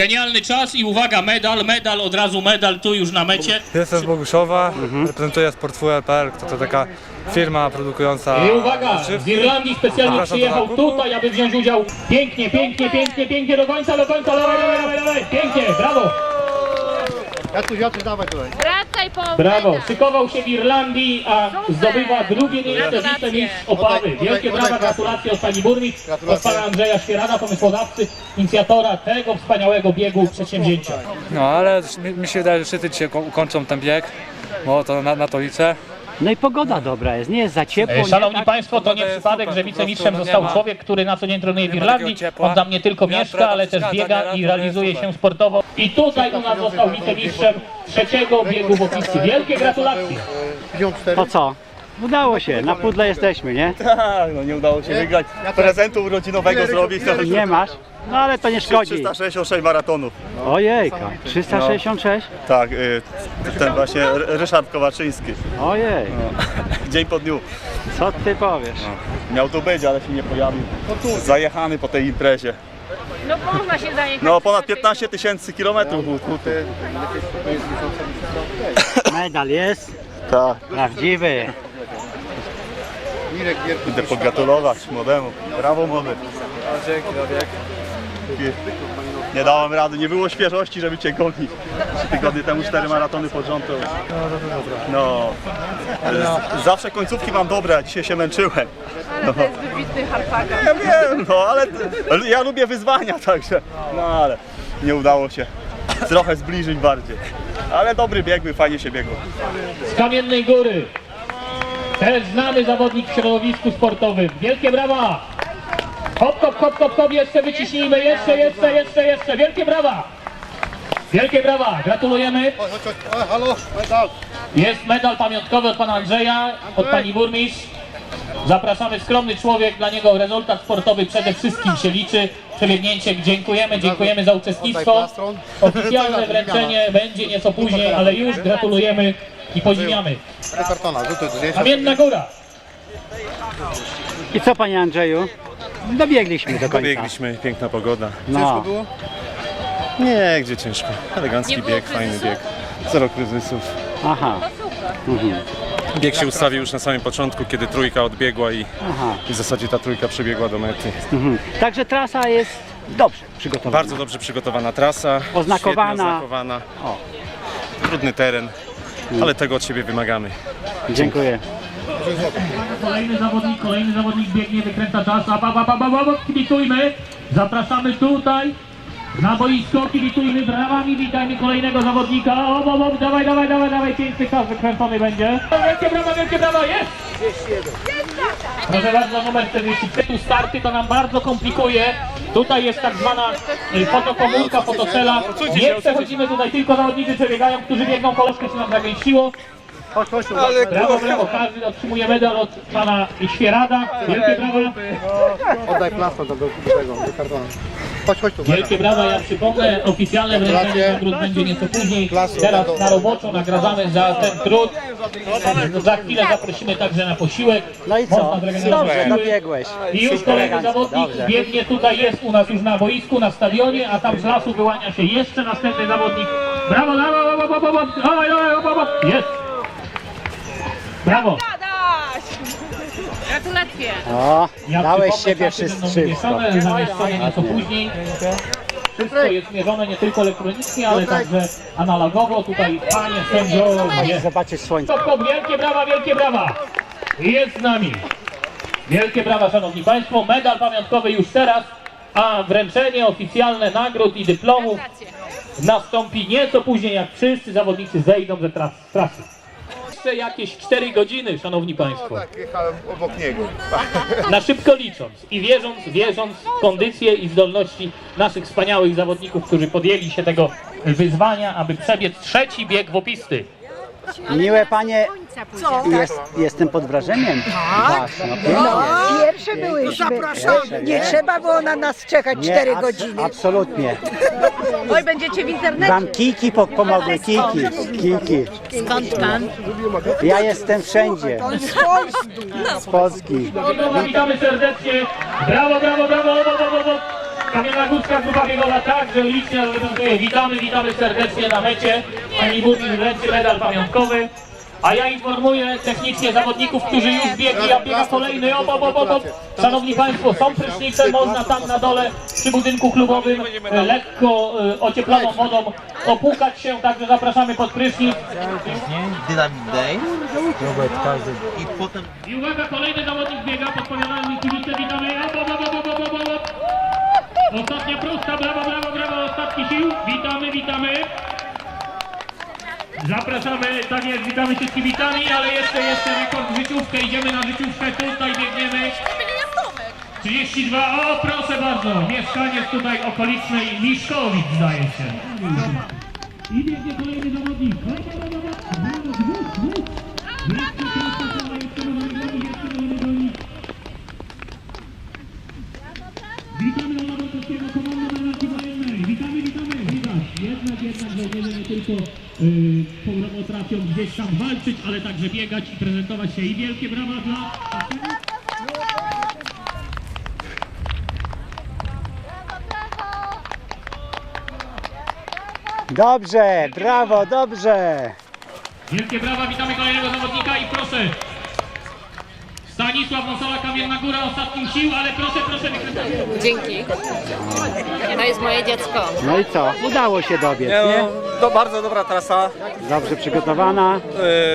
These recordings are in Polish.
Genialny czas i uwaga, medal, medal, od razu medal tu już na mecie. Jestem z Boguszowa, reprezentuję Sportfuel.pl, to, to taka firma produkująca I uwaga, z. Irlandii specjalnie Zapraszam do przyjechał zakupu. tutaj, aby wziąć udział. Pięknie, pięknie, pięknie, pięknie, do końca, do końca, dawaj, dawaj, dawaj, dawaj, pięknie, brawo, Jatuś, Jatuś, dawaj tutaj. Wracaj po brawo. medal. Szykował się w Irlandii, a Super. zdobywa drugie miejsce Gratulacje. wicemistrz Opawy. Oddaj, Wielkie oddaj, brawa, gratulacje od pani burmistrz, od Gratulacje. pana Andrzeja Świerada, pomysłodawcy, inicjatora tego wspaniałego biegu przedsięwzięcia. No ale mi, mi się wydaje, że wszyscy dzisiaj ko- ukończą ten bieg, bo to na, na to liczę. No i pogoda dobra jest, nie jest za ciepło. nie Szanowni tak... Państwo, to nie jest przypadek, super, że po wicemistrzem prostu, no nie został ma- człowiek, który na co dzień trenuje w nie ma Irlandii. takiego ciepła. On tam nie tylko Wiatr mieszka, ale też przeszkadza, biega i to realizuje jest się super. sportowo. I tutaj u nas został wicemistrzem trzeciego biegu w. Wielkie gratulacje! 54. To co? Udało się, na pudle jesteśmy, nie? Tak, no nie udało się wygrać. Prezentu urodzinowego zrobić. To Nie masz? No ale to nie szkodzi. 366 maratonów. Ojejka, 366? Tak, y, ten właśnie R- Ryszard Kowaczyński. Ojej, Dzień po dniu. co ty powiesz? Miał tu być, ale się nie pojawił. Zajechany po tej imprezie. No można się zajechać. No ponad 15 tysięcy kilometrów był tutaj. Medal jest Tak. prawdziwy. Idę pogratulować młodemu. Brawo młody. Dzięki bieg. Nie dałem rady, nie było świeżości, żeby cię gonić. Trzy tygodnie temu cztery maratony pod rząd. to- No. Z- Zawsze końcówki mam dobre, a dzisiaj się męczyłem. Ale to jest wybitny harpaga. Ja wiem, no ale ale ja lubię wyzwania, także. No ale nie udało się trochę zbliżyć bardziej. Ale dobry bieg, by fajnie się biegło. Z Kamiennej Góry. Też znany zawodnik w środowisku sportowym. Wielkie brawa! Hop, hop, hop, hop, hop, jeszcze wyciśnijmy, jeszcze, jeszcze, jeszcze, jeszcze. Wielkie brawa! Wielkie brawa, gratulujemy. O, halo, medal. Jest medal pamiątkowy od pana Andrzeja, od pani burmistrz. Zapraszamy, skromny człowiek, dla niego rezultat sportowy przede wszystkim się liczy. Przebiegnięcie, dziękujemy, dziękujemy za uczestnictwo. Oficjalne wręczenie będzie nieco później, ale już gratulujemy i podziwiamy. Kamienna Góra. I co panie Andrzeju? Dobiegliśmy do końca. Biegliśmy, piękna pogoda. Ciężko No, było? Nie, gdzie ciężko. Elegancki Nie było bieg, fajny kryzysu? bieg. Zero kryzysów. aha, Bieg się ustawił już na samym początku, kiedy trójka odbiegła i, aha. i w zasadzie ta trójka przebiegła do mety. Mhm. Także trasa jest dobrze przygotowana. Bardzo dobrze przygotowana trasa. Oznakowana. świetnie oznakowana. O. Trudny teren, ale tego od siebie wymagamy. Dziękuję. Kolejny zawodnik, kolejny zawodnik biegnie, wykręca czas. A, ba, ba, ba, ba, ba, ba, kibicujmy. Zapraszamy tutaj na boisko, kibicujmy brawami, witajmy kolejnego zawodnika. O, o, dawaj, dawaj, dawaj, dawaj, piękny czas wykręcony będzie. Wielkie brawa, wielkie brawa, jest! Proszę bardzo, numer 44. Tu starty to nam bardzo komplikuje. Tutaj jest tak zwana y, fotokomórka, fotocela. Nie przechodzimy tutaj, tylko zawodnicy przebiegają, którzy biegną koleżkę się nam zagęściło. Chodź, chodź tu. Brawo, brawo, każdy otrzymuje medal od pana Świerada. Wielkie brawa, Oddaj plastę do, do tego, do kartona. Chodź, chodź tu. wielkie brawa. Ja przypomnę, oficjalne wręczenie nagród będzie nieco później. Teraz na roboczo nagradzamy za ten trud. Za chwilę zaprosimy także na posiłek. No i co? Dobrze, dobiegłeś. I już kolejny zawodnik biegnie tutaj, jest u nas już na boisku, na stadionie, a tam z lasu wyłania się jeszcze następny zawodnik. Brawo, brawo, brawo, brawo, brawo, dawaj, dawaj, brawo, jest. Brawo. Adaś! Gratulacje! O, Ja dałeś przypomnę, siebie czasy będą wszystko. wywieszone, zamieszczone nieco później. Wszystko jest mierzone nie tylko elektronicznie, ale także analogowo. Tutaj panie sędziowie. Zobaczyć słońce. Stop, stop, wielkie brawa, wielkie brawa! Jest z nami. Wielkie brawa, szanowni państwo. Medal pamiątkowy już teraz, a wręczenie oficjalne nagród i dyplomów Gratulacje! nastąpi nieco później, jak wszyscy zawodnicy zejdą ze tras- trasy. Jeszcze jakieś 4 godziny, szanowni państwo. Tak, jechałem obok niego. na szybko licząc i wierząc, wierząc w kondycję i zdolności naszych wspaniałych zawodników, którzy podjęli się tego wyzwania, aby przebiec trzeci bieg w opisty. Miłe panie, jest, jestem pod wrażeniem. Was, no, pięknie. Pierwsze byłyśmy. Pierwsze, Nie trzeba było na nas czekać Nie, 4 abs- godziny. Absolutnie. Oj, będziecie w internecie! Wam kiki po- pomogły, kiki, kiki. Skąd pan? Ja jestem wszędzie, z Polski. Witamy serdecznie. Brawo, brawo, brawo, brawo, brawo, brawo. Kamienna Górska Grupa Biegowa także licznie reprezentuje. Witamy, witamy serdecznie na mecie. Pani burmistrz wręczy medal pamiątkowy. A ja informuję technicznie zawodników, którzy już biegli, a biega kolejny. Op, op, op, op. Szanowni Państwo, są prysznice, można tam na dole przy budynku klubowym e, lekko e, ocieploną wodą opłukać się, także zapraszamy pod prysznic. Dynamit Day. I potem I uwaga, kolejny zawodnik biega, podpowiadają mi kibice, witamy. Op, op, op, op, op. Ostatnia prosta, brawo, brawo, brawo, ostatni sił. Witamy, witamy. Zapraszamy, tak jest, witamy się z kibicami, ale jeszcze, jeszcze rekord życiówkę, idziemy na życiówkę, tutaj biegniemy. 32, o proszę bardzo, mieszkaniec tutaj okolicznej Miszkowic zdaje się. I biegnie kolejny zawodnik. Witamy Wątowskiego, komanda narracji wojennej. Witamy, witamy. Widać, jednak, jednak nie tylko yy, potrafią gdzieś tam walczyć, ale także biegać i prezentować się. I wielkie brawa dla... Dobrze, brawo, dobrze. Wielkie brawa, witamy kolejnego zawodnika i proszę. Stanisław Nosola, Kamienna Góra, ostatnim sił, ale proszę, proszę, wykręcać. Dzięki. To jest moje dziecko. No i co? Udało się dobiec, Nie, nie? no, to bardzo dobra trasa, Dobrze przygotowana.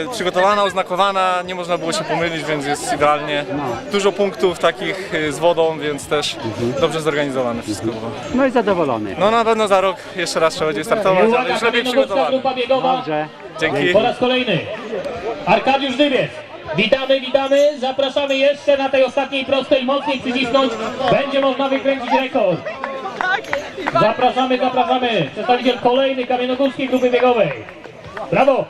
e, przygotowana, oznakowana, nie można było się pomylić, więc jest idealnie. Dużo punktów takich e, z wodą, więc też dobrze zorganizowane wszystko było. No i zadowolony. No na pewno za rok jeszcze raz trzeba będzie startować, ale Uwaga, już lepiej grupa biegowa. Dobrze. Dzięki. Po raz kolejny. Arkadiusz Dybiec. Witamy, witamy. Zapraszamy jeszcze na tej ostatniej prostej mocniej przycisnąć. Będzie można wykręcić rekord. Zapraszamy, zapraszamy. Przedstawiciel kolejny Kamiennogórskiej Grupy Biegowej. Brawo!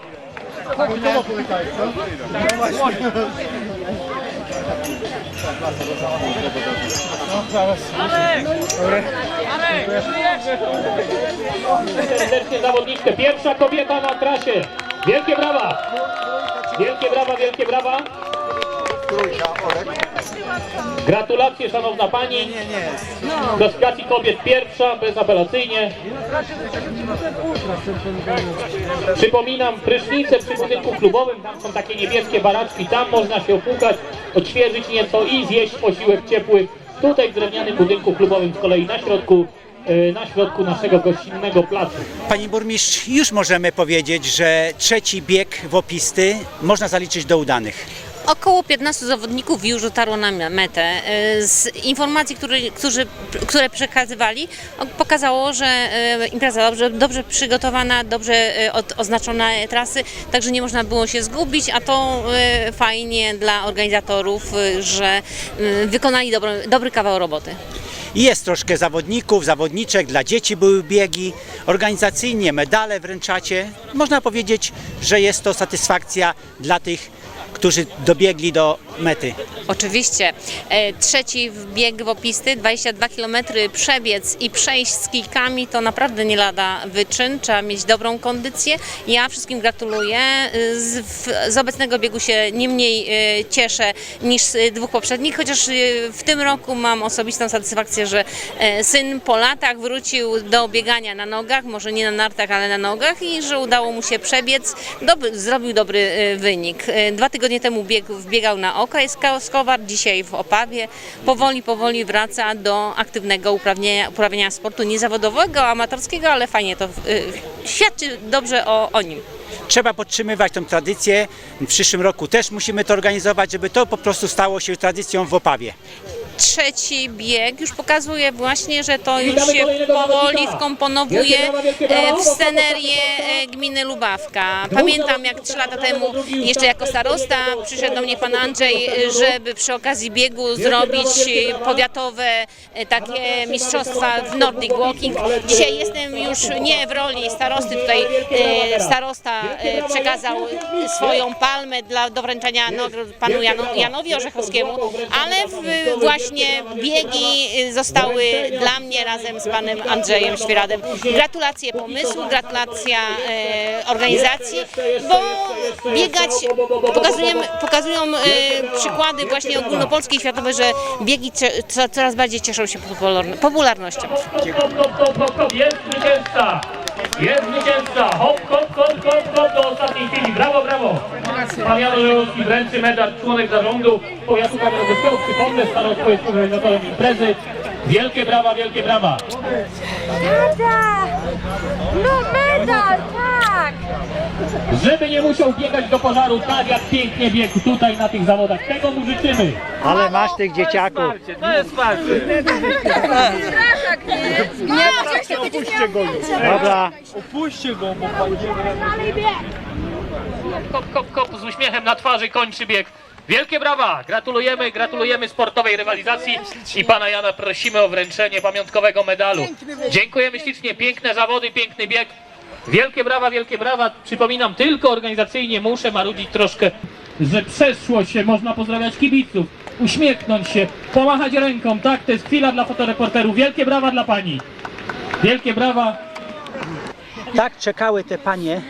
Serdecznie zawodniczkę. Pierwsza kobieta na trasie. Wielkie brawa! Wielkie brawa, wielkie brawa. Gratulacje szanowna pani. W klasyfikacji kobiet pierwsza, bezapelacyjnie. Przypominam, prysznice przy budynku klubowym, tam są takie niebieskie baraczki, tam można się opłukać, odświeżyć nieco i zjeść posiłek ciepły. Tutaj w drewnianym budynku klubowym z kolei na środku, e, na środku naszego gościnnego placu. Pani burmistrz, już możemy powiedzieć, że trzeci bieg wopisty można zaliczyć do udanych. Około 15 zawodników już dotarło na metę. E, Z informacji, które, którzy, które przekazywali, pokazało, że e, impreza dobrze, dobrze przygotowana, dobrze e, oznaczone trasy, także nie można było się zgubić, a to fajnie dla organizatorów, że wykonali dobry, dobry kawał roboty. Jest troszkę zawodników, zawodniczek, dla dzieci były biegi, organizacyjnie medale wręczacie. Można powiedzieć, że jest to satysfakcja dla tych, którzy dobiegli do mety. Oczywiście. E, Trzeci bieg wopisty, 22 km przebiec i przejść z kijkami to naprawdę nie lada wyczyn. Trzeba mieć dobrą kondycję. Ja wszystkim gratuluję. E, Z, z obecnego biegu się nie mniej e, cieszę niż z dwóch poprzednich, chociaż w tym roku mam osobistą satysfakcję, że syn po latach wrócił do biegania na nogach, może nie na nartach, ale na nogach i że udało mu się przebiec. Dobry, zrobił dobry wynik. Dwa tygodnie temu bieg, wbiegał na okres Skowar, dzisiaj w Opawie. Powoli, powoli wraca do aktywnego uprawnienia, uprawiania sportu niezawodowego, amatorskiego, ale fajnie to y, świadczy dobrze o, o nim. Trzeba podtrzymywać tą tradycję. W przyszłym roku też musimy to organizować, żeby to po prostu stało się tradycją w Opawie. Trzeci bieg. Już pokazuje właśnie, że to już się powoli wkomponowuje w scenerię gminy Lubawka. Pamiętam jak trzy lata temu jeszcze jako starosta przyszedł do mnie pan Andrzej, żeby przy okazji biegu zrobić e, powiatowe e, takie mistrzostwa w Nordic Walking. Dzisiaj jestem już nie w roli starosty, tutaj e, starosta przekazał swoją palmę dla do wręczenia panu Jano, Janowi Orzechowskiemu, ale w, właśnie właśnie biegi y, zostały dla mnie razem z panem Andrzejem Świeradem. Gratulacje pomysłu, gratulacja e, organizacji, bo biegać pokazujemy, pokazują e, przykłady właśnie ogólnopolskie i światowe, że biegi coraz bardziej cieszą się popularno- popularnością. Jest zwycięzca! Jest zwycięzca! Hop, hop, hop, hop, hop, ostatniej chwili. Brawo, brawo! Pan Jan Orzełowski wręczy medal członek zarządu powiatu kamieniowskiego. Przypomnę, stanął swoim organizatorem imprezy. Wielkie brawa, wielkie brawa! Tata! No medal, tak! Żeby nie musiał biegać do pożaru tak jak pięknie biegł tutaj na tych zawodach. Tego mu życzymy. Ale masz tych dzieciaków. Nie, oczywiście będzie miał więcej. Dobra. Kop, kop, kop z uśmiechem na twarzy kończy bieg. Wielkie brawa! Gratulujemy, gratulujemy sportowej rywalizacji i pana Jana prosimy o wręczenie pamiątkowego medalu. Dziękujemy ślicznie, piękne zawody, piękny bieg. Wielkie brawa, wielkie brawa. Przypominam, tylko organizacyjnie muszę marudzić troszkę, że przeszło się, można pozdrawiać kibiców, uśmiechnąć się, pomachać ręką, tak? To jest chwila dla fotoreporterów. Wielkie brawa dla pani. Wielkie brawa. Tak czekały te panie.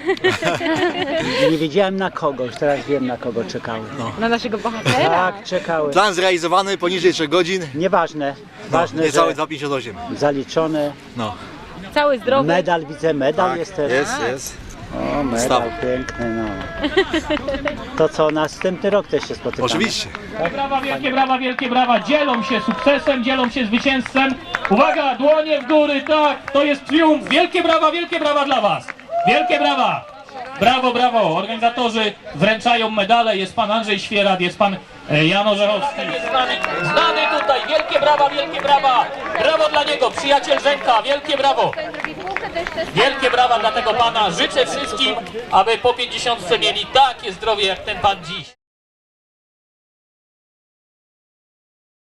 Nie wiedziałem na kogo, już teraz wiem na kogo czekały. Na naszego bohatera. Tak, czekały. Plan zrealizowany poniżej 3 godzin. Nieważne. Ważne, Niecałe że 2,58. zaliczone. Cały zdrowy. Medal, widzę medal jest teraz. Jest, jest. O, medal piękny, no. To co, następny rok też się spotykamy. Oczywiście. Brawa, wielkie brawa, wielkie brawa. Dzielą się sukcesem, dzielą się zwycięstwem. Uwaga, dłonie w góry, tak, to jest triumf. Wielkie brawa, wielkie brawa dla Was. Wielkie brawa. Brawo, brawo. Organizatorzy wręczają medale. Jest pan Andrzej Świerad, jest pan e, Jan Orzechowski. Znany tutaj. Wielkie brawa, wielkie brawa. Brawo dla niego, przyjaciel Rzęka. Wielkie brawo. Wielkie brawa dla tego pana. Życzę wszystkim, aby po 50 mieli takie zdrowie jak ten pan dziś.